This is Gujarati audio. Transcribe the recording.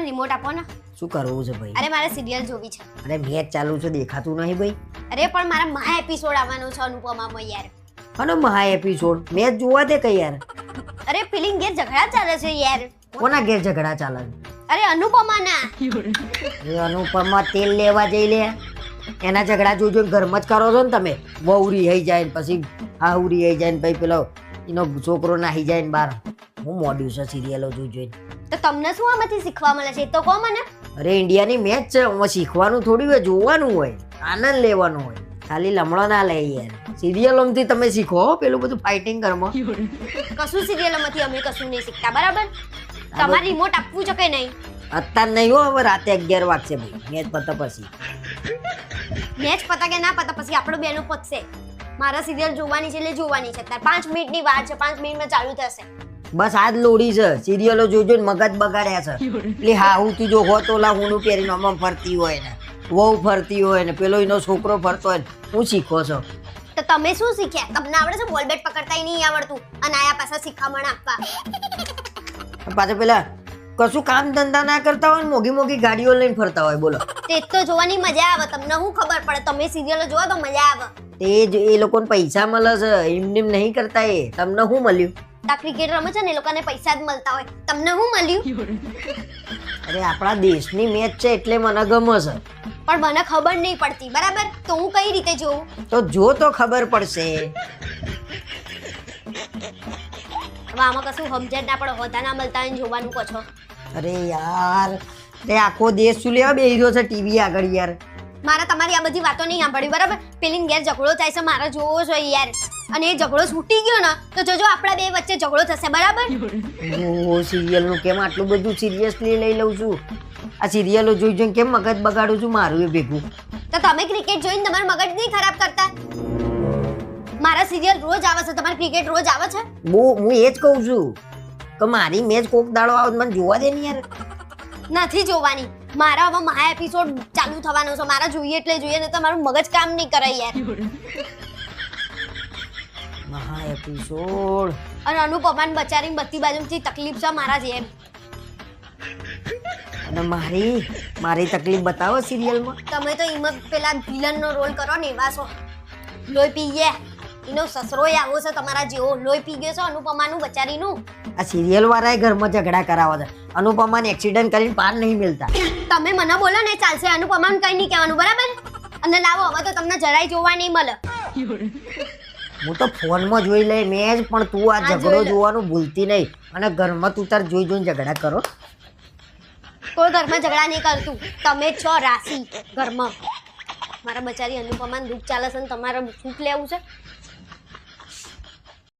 મને રિમોટ આપો ને. શું કરવું છે ભાઈ? અરે મારે સિરિયલ જોવી છે. અરે મેચ ચાલુ છે દેખાતું નહીં ભાઈ? અરે પણ મારા મહા એપિસોડ આવવાનો છે અનુપમામાં યાર. અને મહા એપિસોડ મેચ જોવા દે કઈ યાર. અરે ફિલિંગ ઘેર ઝઘડા ચાલે છે યાર. કોના ઘેર ઝઘડા ચાલે છે? અરે અનુપમાના. એ અનુપમા તેલ લેવા જઈ લે. એના ઝઘડા જોજો ઘરમાં જ કરો છો ને તમે. બહુ હઈ જાય ને પછી હાહુરી હઈ જાય ને પછી પેલો એનો છોકરો નાહી જાય ને બાર. હું મોડ્યું છે સિરિયલો જોઈ જોઈને. તો તમને શું આમાંથી શીખવા મળે છે? એ તો કહો મને. અરે ઇન્ડિયાની મેચ છે. એમાં શીખવાનું થોડી હોય જોવાનું હોય. આનંદ લેવાનો હોય. ખાલી લમણો ના લે યાર. સિરિયલોમાંથી તમે શીખો હો, પેલું બધું ફાઇટિંગ કર્મ કશું સિરિયલોમાંથી અમે કશું નહીં શીખતા બરાબર? તમારે રિમોટ આપવું છે કે નહીં? અત્યારે નહીં હો હવે રાતે અગિયાર વાગશે ભાઈ. મેચ પતા પછી. મેચ પતા કે ના પતા પછી આપણો બેનો પતશે. મારા સિરિયલ જોવાની છે એટલે જોવાની છે. અત્યારે પાંચ મિનિટની વાર છે. પાંચ મિનિટમાં ચાલુ થશે. બસ આજ લોડી છે. સિરિયલો જોજો ને મગજ બગાડ્યા છે. એટલે હા હું તું જો હો તો લા હું પહેરીને આમાં ફરતી હોય ને વહુ ફરતી હોય ને પેલો એનો છોકરો ફરતો હોય હું શીખો છો. તો તમે શું શીખ્યા? તમને આવડે છે બોલ બેટ પકડતાય નહીં આવડતું? અને આયા પાછા શીખામણ આપવા પાછા પેલા કશું કામ ધંધા ના કરતા હોય ને મોઘી મોઘી ગાડીઓ લઈને ફરતા હોય બોલો. તે તો જોવાની મજા આવે તમને શું ખબર પડે? તમે સિરિયલો જોવો તો મજા આવે. તે જ એ લોકોને પૈસા મળે છે એમ નેમ નહીં કરતા એ. તમને શું મળ્યું? તા ક્રિકેટ રમે છે ને એ લોકોને પૈસા જ મળતા હોય. તમને શું મળ્યું? અરે આપણા દેશની મેચ છે એટલે મને ગમે છે. પણ મને ખબર નહીં પડતી બરાબર? તો હું કઈ રીતે જોઉં? તો જો તો ખબર પડશે. હવે આમાં કશું સમજણ ના પડે હોતા ના મળતા હોય ને જોવાનું કહો છો. અરે યાર તે આખો દેશ શું લેવા બેહી રહ્યો છે ટીવી આગળ યાર? મારે તમારી આ બધી વાતો નહીં સાંભળવી બરાબર? પેલી ઘેર ઝઘડો થાય છે મારે જોવો જોઈએ યાર. અને એ ઝઘડો છૂટી ગયો ને તો જોજો આપણા બે વચ્ચે ઝઘડો થશે બરાબર? ઓ સિરિયલનું કેમ આટલું બધું સિરિયસલી લઈ લઉં છું? આ સિરિયલો જોઈ જોઈને કેમ મગજ બગાડું છું? મારું એ ભેગું. તો તમે ક્રિકેટ જોઈને તમારું મગજ નહીં ખરાબ કરતા? મારા સિરિયલ રોજ આવે છે તમારે ક્રિકેટ રોજ આવે છે? બહુ હું એ જ કહું છું. કે મારી મેચ કોક દાડો આવે મને જોવા દે ને યાર. નથી જોવાની. મારા હવે મહા એપિસોડ ચાલુ થવાનો છે. મારા જોઈએ એટલે જોઈએ ને તમારું મગજ કામ નહીં કરે યાર. મહા એપિસોડ અને અનુપમાન બચારી બધી બાજુથી તકલીફ છે મારા જેમ. અને મારી મારી તકલીફ બતાવો સિરિયલમાં તમે તો એમાં પેલા વિલનનો રોલ કરો ને એવા છો. લોહી પી ગયા એનો સસરો આવો છે તમારા જેવો લોહી પી ગયો છે અનુપમાનું બચારીનું. આ સિરિયલ વાળાએ ઘરમાં ઝઘડા કરાવે છે. અનુપમાને એક્સિડન્ટ કરીને પાર નહીં મિલતા. તમે મને બોલો ને ચાલશે. અનુપમાનું કઈ નહીં કહેવાનું બરાબર? અને લાવો હવે તો તમને જરાય જોવા નહીં મળે. હું તો ફોનમાં જોઈ લે જ પણ તું આ ઝઘડો જોવાનું ભૂલતી નહીં. અને ઘરમાં તું તાર જોઈ જોઈને ઝઘડા કરો. કોઈ ઘરમાં ઝઘડા નહીં કરતું. તમે છો રાશિ ઘરમાં. મારા બચારી અનુપમાન દુઃખ ચાલે છે ને તમારે સુખ લેવું છે?